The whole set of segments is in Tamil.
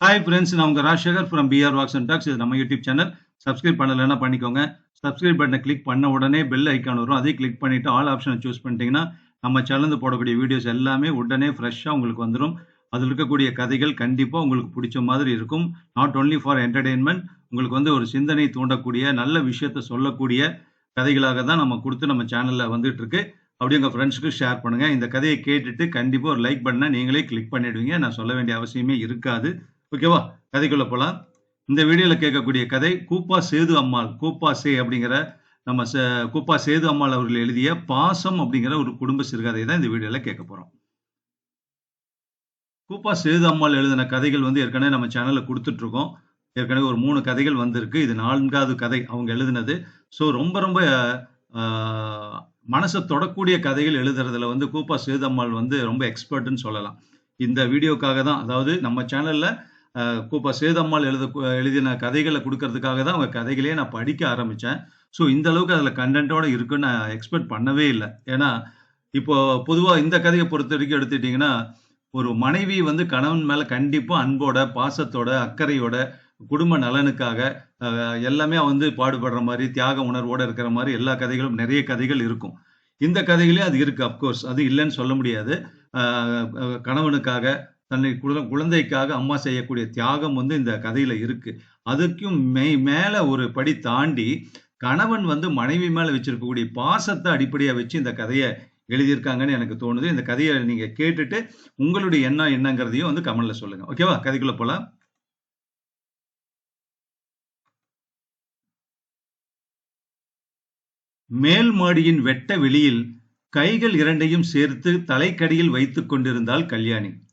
ஹாய் ஃப்ரெண்ட்ஸ் நான் உங்கள் Rajasekar from PR walks and talks இது நம்ம யூடியூப் சேனல் சப்ஸ்கிரைப் பண்ணலைன்னா பண்ணிக்கோங்க. சப்ஸ்கிரைப் பட்டனை கிளிக் பண்ண உடனே பெல் ஐக்கான் வரும். அதையும் கிளிக் பண்ணிவிட்டு ஆல் ஆப்ஷனை சூஸ் பண்ணிட்டீங்கன்னா நம்ம சேனலில் போடக்கூடிய வீடியோஸ் எல்லாமே உடனே ஃப்ரெஷ்ஷாக உங்களுக்கு வந்துடும் அதில் இருக்கக்கூடிய கதைகள் கண்டிப்பாக உங்களுக்கு பிடிச்ச மாதிரி இருக்கும். நாட் ஓன்லி ஃபார் என்டர்டெயின்மெண்ட் உங்களுக்கு வந்து ஒரு சிந்தனை தூண்டக்கூடிய நல்ல விஷயத்த சொல்லக்கூடிய கதைகளாக தான் நம்ம கொடுத்து நம்ம சேனலில் வந்துட்டுருக்கு அப்படி உங்கள் ஃப்ரெண்ட்ஸ்க்கு ஷேர் பண்ணுங்கள் இந்த கதையை கேட்டுட்டு கண்டிப்பாக ஒரு லைக் பண்ணா நீங்களே கிளிக் பண்ணிவிடுவீங்க நான் சொல்ல வேண்டிய அவசியமே இருக்காது. ஓகேவா கதைக்குள்ள போகலாம் இந்த வீடியோல கேட்கக்கூடிய கதை கூப்பா சேது அம்மாள் கூப்பா சே அப்படிங்கிற நம்ம கூப்பா சேது அம்மாள் அவர்கள் எழுதிய பாசம் அப்படிங்கிற ஒரு குடும்ப சிறுகதை தான் இந்த வீடியோல கேட்க போறோம். கூப்பா சேது அம்மாள் எழுதின கதைகள் வந்து ஏற்கனவே நம்ம சேனல்ல கொடுத்துட்டு இருக்கோம் ஏற்கனவே ஒரு மூணு கதைகள் வந்திருக்கு. இது நான்காவது கதை அவங்க எழுதினது. ஸோ ரொம்ப ரொம்ப மனசை தொடக்கூடிய கதைகள் எழுதுறதுல வந்து கூப்பா சேதம்மாள் வந்து ரொம்ப எக்ஸ்பர்ட்னு சொல்லலாம். இந்த வீடியோக்காக தான் அதாவது நம்ம சேனல்ல கூப்பா சேதம்மாள் எழுத எழுதின கதைகளை கொடுக்கறதுக்காக தான் அவங்க கதைகளையே நான் படிக்க ஆரம்பித்தேன் ஸோ இந்த அளவுக்கு அதில் கண்டென்ட்டோட இருக்குன்னு நான் எக்ஸ்பெக்ட் பண்ணவே இல்லை. ஏன்னா இப்போ பொதுவாக இந்த கதையை பொறுத்த வரைக்கும் எடுத்துக்கிட்டிங்கன்னா ஒரு மனைவி வந்து கணவன் மேலே கண்டிப்பாக அன்போட பாசத்தோட அக்கறையோட குடும்ப நலனுக்காக எல்லாமே வந்து பாடுபடுற மாதிரி தியாக உணர்வோடு இருக்கிற மாதிரி எல்லா கதைகளும் நிறைய கதைகள் இருக்கும். இந்த கதைகளையும் அது இருக்குது அப்கோர்ஸ் அது இல்லைன்னு சொல்ல முடியாது. கணவனுக்காக தன்னை குழ- குழந்தைக்காக அம்மா செய்யக்கூடிய தியாகம் வந்து இந்த கதையில இருக்கு. அதுக்கும் மே மேல ஒரு படி தாண்டி கணவன் வந்து மனைவி மேல வச்சிருக்கக்கூடிய பாசத்தை அடிப்படையா வச்சு இந்த கதையை எழுதியிருக்காங்கன்னு எனக்கு தோணுது. இந்த கதையை நீங்க கேட்டுட்டு உங்களுடைய எண்ணம் என்னங்கிறதையும் வந்து கமெண்ட்ல சொல்லுங்க. ஓகேவா கதைக்குள்ள போலாம். மேல் மாடியின் வெட்ட வெளியில் கைகள் இரண்டையும் சேர்த்து தலைக்கடியில் வைத்துக் கொண்டிருந்தாள் கல்யாணி.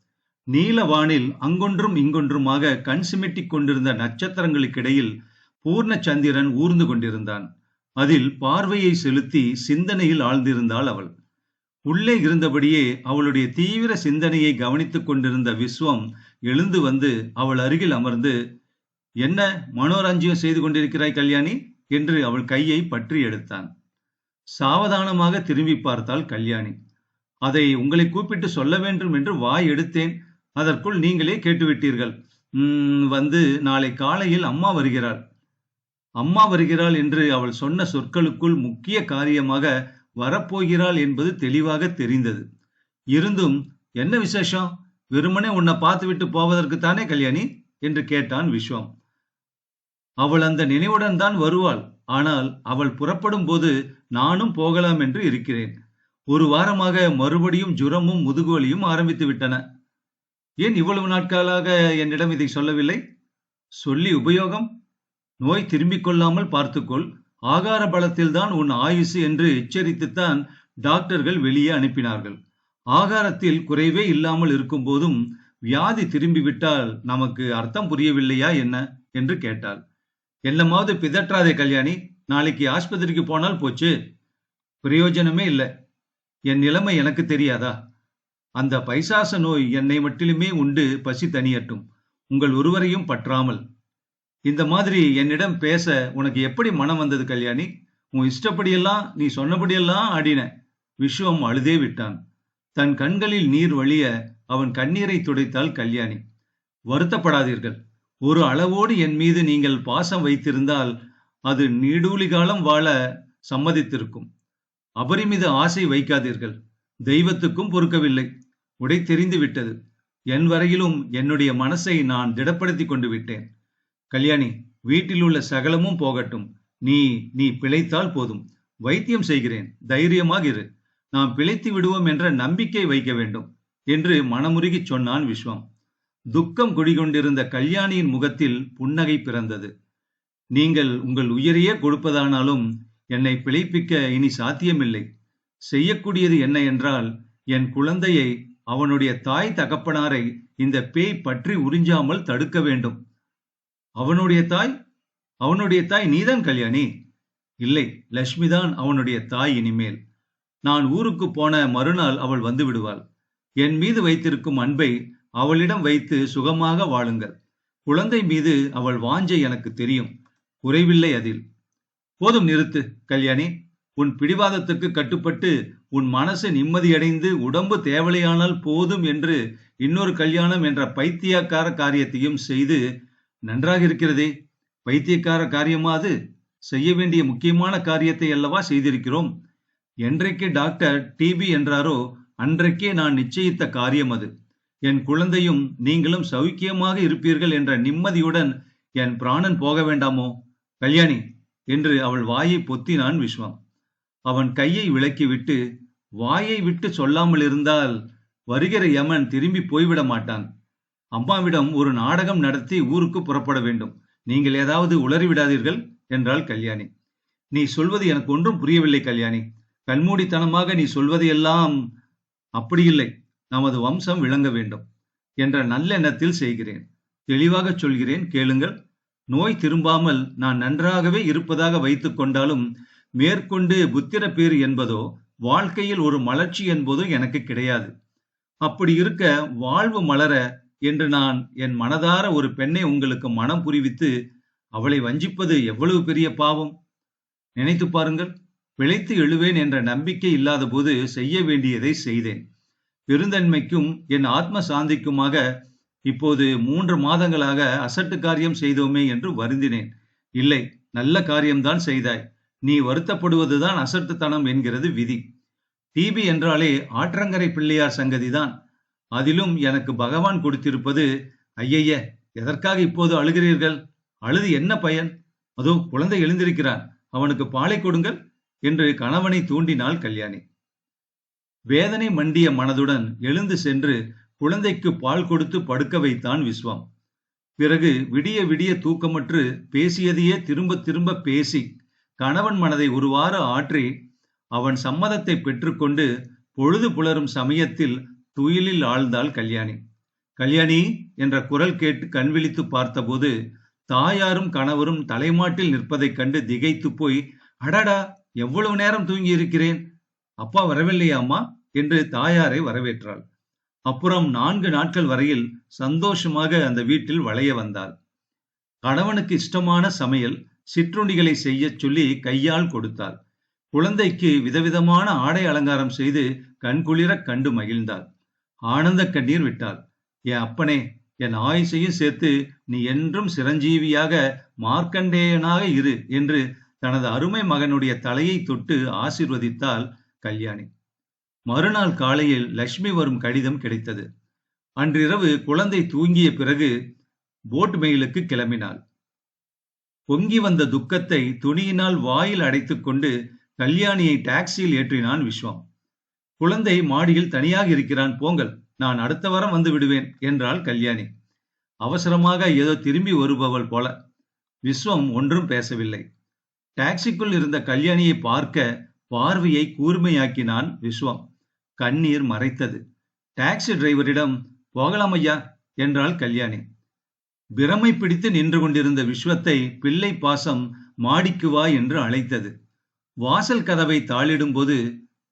நீல வானில் அங்கொன்றும் இங்கொன்றுமாக கண் சிமிட்டிக் கொண்டிருந்த நட்சத்திரங்களுக்கிடையில் பூர்ண சந்திரன் ஊர்ந்து கொண்டிருந்தான். அதில் பார்வையை செலுத்தி சிந்தனையில் ஆழ்ந்திருந்தாள் அவள். உள்ளே இருந்தபடியே அவளுடைய தீவிர சிந்தனையை கவனித்துக் கொண்டிருந்த விஸ்வம் எழுந்து வந்து அவள் அருகில் அமர்ந்து என்ன மனோரஞ்சியம் செய்து கொண்டிருக்கிறாய் கல்யாணி? என்று அவள் கையை பற்றி எடுத்தான். சாவதானமாக திரும்பி பார்த்தாள் கல்யாணி. அதை உங்களை கூப்பிட்டு சொல்ல வேண்டும் என்று வாய் எடுத்தேன். அதற்குள் நீங்களே கேட்டுவிட்டீர்கள். உம் வந்து நாளை காலையில் அம்மா வருகிறாள் அம்மா வருகிறாள் என்று அவள் சொன்ன சொற்களுக்குள் முக்கிய காரியமாக வரப்போகிறாள் என்பது தெளிவாக தெரிந்தது. இருந்தும் என்ன விசேஷம்? வெறுமனே உன்னை பார்த்துவிட்டு போவதற்குத்தானே கல்யாணி? என்று கேட்டான் விஸ்வம். அவள் அந்த நினைவுடன் தான் வருவாள். ஆனால் அவள் புறப்படும் போது நானும் போகலாம் என்று இருக்கிறேன். ஒரு வாரமாக மறுபடியும் ஜுரமும் முதுகுவலியும் ஆரம்பித்து விட்டன ஏன் இவ்வளவு நாட்களாக என்னிடம் இதை சொல்லவில்லை? சொல்லி உபயோகம்? நோய் திரும்பிக் கொள்ளாமல் பார்த்துக்கொள். ஆகார பலத்தில்தான் உன் ஆயுசு என்று எச்சரித்துத்தான் டாக்டர்கள் வெளியே அனுப்பினார்கள். ஆகாரத்தில் குறைவே இல்லாமல் இருக்கும் போதும் வியாதி திரும்பிவிட்டால் நமக்கு அர்த்தம் புரியவில்லையா என்ன? என்று கேட்டாள். என்னமாவது பிதற்றாதே கல்யாணி. நாளைக்கு ஆஸ்பத்திரிக்கு போனால் போச்சு. பிரயோஜனமே இல்லை. என் நிலைமை எனக்கு தெரியாதா? அந்த பைசாச நோய் என்னை மட்டிலுமே உண்டு பசி தனியட்டும் உங்கள் ஒருவரையும் பற்றாமல். இந்த மாதிரி என்னிடம் பேச உனக்கு எப்படி மனம் வந்தது கல்யாணி? உன் இஷ்டப்படியெல்லாம் நீ சொன்னபடியெல்லாம் ஆடின. விஸ்வம் அழுதே விட்டான். தன் கண்களில் நீர் வழிய அவன் கண்ணீரை துடைத்தாள் கல்யாணி. வருத்தப்படாதீர்கள். ஒரு அளவோடு என் மீது நீங்கள் பாசம் வைத்திருந்தால் அது நீடூலி காலம் வாழ சம்மதித்திருக்கும். அபரிமித ஆசை வைக்காதீர்கள். தெய்வத்துக்கும் பொறுக்கவில்லை. உடை தெரிந்து விட்டது. என் வரையிலும் என்னுடைய மனசை நான் திடப்படுத்தி கொண்டு விட்டேன். கல்யாணி வீட்டில் உள்ள சகலமும் போகட்டும். நீ நீ பிழைத்தால் போதும். வைத்தியம் செய்கிறேன். தைரியமாக இரு. நாம் பிழைத்து விடுவோம் என்ற நம்பிக்கை வைக்க வேண்டும் என்று மனமுருகி சொன்னான் விஸ்வம். துக்கம் குடிகொண்டிருந்த கல்யாணியின் முகத்தில் புன்னகை பிறந்தது. நீங்கள் உங்கள் உயிரையே கொடுப்பதானாலும் என்னை பிழைப்பிக்க இனி சாத்தியமில்லை. செய்யக்கூடியது என்ன என்றால் என் குழந்தையை அவனுடைய தாய் தகப்பனாரை இந்த பேய் பற்றி உறிஞ்சாமல் தடுக்க வேண்டும். அவனுடைய தாய் அவனுடைய தாய் நீதான் கல்யாணி. இல்லை லட்சுமிதான் அவனுடைய தாய் இனிமேல். நான் ஊருக்கு போன மறுநாள் அவள் வந்து விடுவாள். என் மீது வைத்திருக்கும் அன்பை அவளிடம் வைத்து சுகமாக வாழுங்கள். குழந்தை மீது அவள் வாஞ்சை எனக்கு தெரியும். குறைவில்லை அதில். போதும் நிறுத்து கல்யாணி. உன் பிடிவாதத்துக்கு கட்டுப்பட்டு உன் மனசு நிம்மதியடைந்து உடம்பு தேவலையானால் போதும் என்று இன்னொரு கல்யாணம் என்ற பைத்தியக்கார காரியத்தையும் செய்து நன்றாக இருக்கிறதே. பைத்தியக்கார காரியமா அது? செய்ய வேண்டிய முக்கியமான காரியத்தை அல்லவா செய்திருக்கிறோம்? என்றைக்கு டாக்டர் டிபி என்றாரோ அன்றைக்கே நான் நிச்சயித்த காரியம் அது. என் குழந்தையும் நீங்களும் சௌக்கியமாக இருப்பீர்கள் என்ற நிம்மதியுடன் என் பிராணன் போக வேண்டாமோ? கல்யாணி என்று அவள் வாயை பொத்தினான் விஸ்வம். அவன் கையை விலக்கிவிட்டு வாயை விட்டு சொல்லாமல் இருந்தால் வருகிற யமன் திரும்பி போய்விட மாட்டான். அம்மாவிடம் ஒரு நாடகம் நடத்தி ஊருக்கு புறப்பட வேண்டும். நீங்கள் ஏதாவது உளறிவிடாதீர்கள் என்றாள் கல்யாணி. நீ சொல்வது எனக்கு ஒன்றும் புரியவில்லை கல்யாணி. கண்மூடித்தனமாக நீ சொல்வதையெல்லாம் அப்படி இல்லை நமது வம்சம் விளங்க வேண்டும் என்ற நல்லெண்ணத்தில் செய்கிறேன். தெளிவாக சொல்கிறேன் கேளுங்கள். நோய் திரும்பாமல் நான் நன்றாகவே இருப்பதாக வைத்துக் கொண்டாலும் மேற்கொண்டு புத்திர பேர் என்பதோ வாழ்க்கையில் ஒரு மலர்ச்சி என்பதும் எனக்கு கிடையாது. அப்படி இருக்க வாழ்வு மலர என்று நான் என் மனதார ஒரு பெண்ணை உங்களுக்கு மனம் புரிவித்து அவளை வஞ்சிப்பது எவ்வளவு பெரிய பாவம்? நினைத்து பாருங்கள் பிழைத்து எழுவேன் என்ற நம்பிக்கை இல்லாத போது செய்ய வேண்டியதை செய்தேன். பெருந்தன்மைக்கும் என் ஆத்ம சாந்திக்குமாக இப்போது மூன்று மாதங்களாக அசட்டு காரியம் செய்தோமே என்று வருந்தினேன். இல்லை நல்ல காரியம்தான் செய்தாய். நீ வருத்தப்படுவதுதான் அசட்டுத்தனம் என்கிறது விதி. டிபி என்றாலே ஆற்றங்கரை பிள்ளையார் சங்கதிதான். அதிலும் எனக்கு பகவான் கொடுத்திருப்பது ஐயைய எதற்காக இப்போது அழுகிறீர்கள்? அழுது என்ன பயன்? அதோ குழந்தை எழுந்திருக்கிறான். அவனுக்கு பாலை கொடுங்கள் என்று கணவனை தூண்டினாள் கல்யாணி. வேதனை மண்டிய மனதுடன் எழுந்து சென்று குழந்தைக்கு பால் கொடுத்து படுக்க வைத்தான் விஸ்வம். பிறகு விடிய விடிய தூக்கமற்று பேசியதையே திரும்ப திரும்ப பேசி கணவன் மனதை ஒருவாறு ஆற்றி அவன் சம்மதத்தை பெற்றுக்கொண்டு பொழுது புலரும் சமயத்தில் துயிலில் ஆழ்ந்தாள் கல்யாணி. கல்யாணி என்ற குரல் கேட்டு கண்விழித்து பார்த்தபோது தாயாரும் கணவரும் தலைமாட்டில் நிற்பதைக் கண்டு திகைத்து போய் அடடா எவ்வளவு நேரம் தூங்கி இருக்கிறேன் அப்பா வரவில்லையாம்மா என்று தாயாரை வரவேற்றாள். அப்புறம் நான்கு நாட்கள் வரையில் சந்தோஷமாக அந்த வீட்டில் வளைய வந்தாள். கணவனுக்கு இஷ்டமான சமையல் சிற்றுண்டிகளை செய்யச் சொல்லி கையால் கொடுத்தாள். குழந்தைக்கு விதவிதமான ஆடை அலங்காரம் செய்து கண்குளிர கண்டு மகிழ்ந்தாள். ஆனந்த கண்ணீர் விட்டாள். என் அப்பனே என் ஆயுசையும் சேர்த்து நீ என்றும் சிரஞ்சீவியாக மார்க்கண்டேயனாக இரு என்று தனது அருமை மகனுடைய தலையை தொட்டு ஆசிர்வதித்தாள் கல்யாணி. மறுநாள் காலையில் லட்சுமி வரும் கடிதம் கிடைத்தது. அன்றிரவு குழந்தை தூங்கிய பிறகு போட் மெயிலுக்கு கிளம்பினாள். பொங்கி வந்த துக்கத்தை துணியினால் வாயில் அடைத்துக் கொண்டு கல்யாணியை டாக்ஸியில் ஏற்றினான் விஸ்வம். குழந்தை மாடியில் தனியாக இருக்கிறான் போங்கள் நான் அடுத்த வாரம் வந்து விடுவேன் என்றாள் கல்யாணி. அவசரமாக ஏதோ திரும்பி வருபவள் போல. விஸ்வம் ஒன்றும் பேசவில்லை. டாக்ஸிக்குள் இருந்த கல்யாணியை பார்க்க பார்வையை கூர்மையாக்கினான் விஸ்வம். கண்ணீர் மறைத்தது. டாக்ஸி டிரைவரிடம் போகலாம் ஐயா என்றாள் கல்யாணி. பிரமை பிடித்து நின்று கொண்டிருந்த விஸ்வத்தை பிள்ளை பாசம் மாடிக்கு வா என்று அழைத்தது. வாசல் கதவை தாளிடும்போது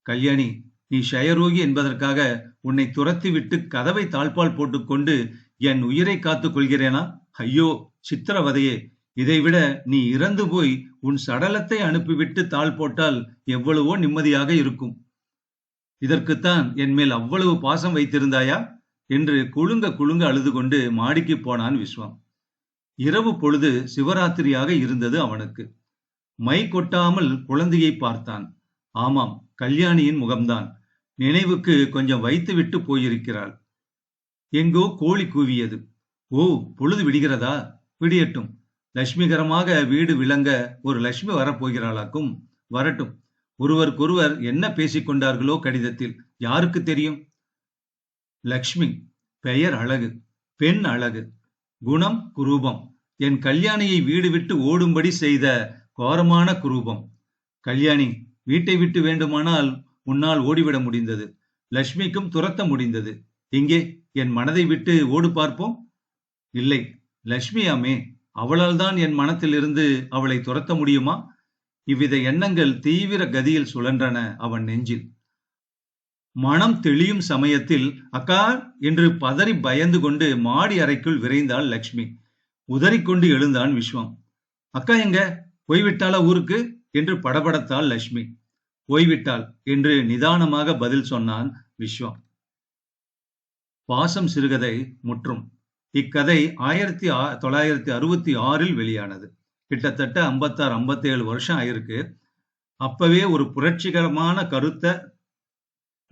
கல்யாணி நீ ஷயரோகி என்பதற்காக உன்னை துரத்திவிட்டு கதவை தாழ்பால் போட்டுக்கொண்டு என் உயிரை காத்துக் கொள்கிறேனா? ஐயோ சித்திரவதையே இதைவிட நீ இறந்து போய் உன் சடலத்தை அனுப்பிவிட்டு தாள் போட்டால் எவ்வளவோ நிம்மதியாக இருக்கும். இதற்குத்தான் என் மேல் அவ்வளவு பாசம் வைத்திருந்தாயா? என்று குலுங்க குலுங்க அழுது கொண்டு மாடிக்கு போனான் விஸ்வம். இரவு பொழுது சிவராத்திரியாக இருந்தது அவனுக்கு. மை கொட்டாமல் குழந்தையை பார்த்தான். ஆமாம் கல்யாணியின் முகம்தான். நினைவுக்கு கொஞ்சம் வைத்துவிட்டு போயிருக்கிறாள். எங்கோ கோழி கூவியது. ஓ பொழுது விடுகிறதா? விடியட்டும். லட்சுமிகரமாக வீடு விளங்க ஒரு லட்சுமி வரப்போகிறாளாக்கும். வரட்டும். ஒருவருக்கொருவர் என்ன பேசிக்கொண்டார்களோ கடிதத்தில். யாருக்கு தெரியும்? லக்ஷ்மி பெயர் அழகு பெண் அழகு குணம் குரூபம். என் கல்யாணியை வீடு விட்டு ஓடும்படி செய்த கோரமான குரூபம். கல்யாணி வீட்டை விட்டு வேண்டுமானால் உன்னால் ஓடிவிட முடிந்தது. லட்சுமிக்கும் துரத்த முடிந்தது. இங்கே என் மனதை விட்டு ஓடு பார்ப்போம். இல்லை லட்சுமியாமே அவளால் தான் என் மனத்திலிருந்து அவளை துரத்த முடியுமா? இவ்வித எண்ணங்கள் தீவிர கதியில் சுழன்றன அவன் நெஞ்சில். மனம் தெளியும் சமயத்தில் அக்கா என்று பதறி பயந்து கொண்டு மாடி அறைக்குள் விரைந்தாள் லக்ஷ்மி. உதறிக்கொண்டு எழுந்தான் விஸ்வம். அக்கா எங்க? போய்விட்டாளா ஊருக்கு? என்று படபடத்தாள் லக்ஷ்மி. போய்விட்டாள் என்று நிதானமாக பதில் சொன்னான் விஸ்வம். பாசம் சிறுகதை முற்றும். இக்கதை ஆயிரத்தி தொள்ளாயிரத்தி அறுபத்தி ஆறில் வெளியானது. கிட்டத்தட்ட ஐம்பத்தாறு ஐம்பத்தேழு வருஷம் ஆயிருக்கு. அப்பவே ஒரு புரட்சிகரமான கருத்தை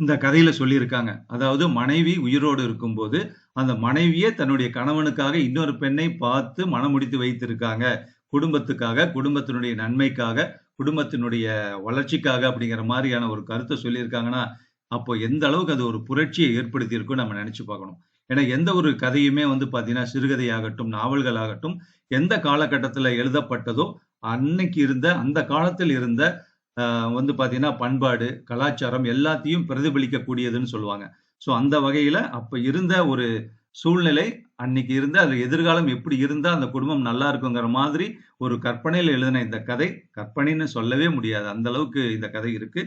இந்த கதையில சொல்லியிருக்காங்க. அதாவது மனைவி உயிரோடு இருக்கும்போது அந்த மனைவியே தன்னுடைய கணவனுக்காக இன்னொரு பெண்ணை பார்த்து மனமுடித்து வைத்திருக்காங்க. குடும்பத்துக்காக குடும்பத்தினுடைய நன்மைக்காக குடும்பத்தினுடைய வளர்ச்சிக்காக அப்படிங்கிற மாதிரியான ஒரு கருத்தை சொல்லியிருக்காங்கன்னா அப்போ எந்த அளவுக்கு அது ஒரு புரட்சியை ஏற்படுத்தி இருக்கும் நம்ம நினைச்சு பார்க்கணும். ஏன்னா எந்த ஒரு கதையுமே வந்து பார்த்தீங்கன்னா சிறுகதையாகட்டும் நாவல்கள் ஆகட்டும் எந்த காலகட்டத்தில் எழுதப்பட்டதோ அன்னைக்கு இருந்த அந்த காலத்தில் இருந்த வந்து பார்த்தீங்கன்னா பண்பாடு கலாச்சாரம் எல்லாத்தையும் பிரதிபலிக்கக்கூடியதுன்னு சொல்லுவாங்க. ஸோ அந்த வகையில் அப்போ இருந்த ஒரு சூழ்நிலை அன்னைக்கு இருந்த அது எதிர்காலம் எப்படி இருந்தால் அந்த குடும்பம் நல்லா இருக்குங்கிற மாதிரி ஒரு கற்பனையில் எழுதின இந்த கதை. கற்பனைன்னு சொல்லவே முடியாது. அந்த அளவுக்கு இந்த கதை இருக்கு.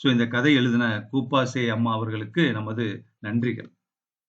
ஸோ இந்த கதை எழுதின கூப்பாசே அம்மா அவர்களுக்கு நமது நன்றிகள்.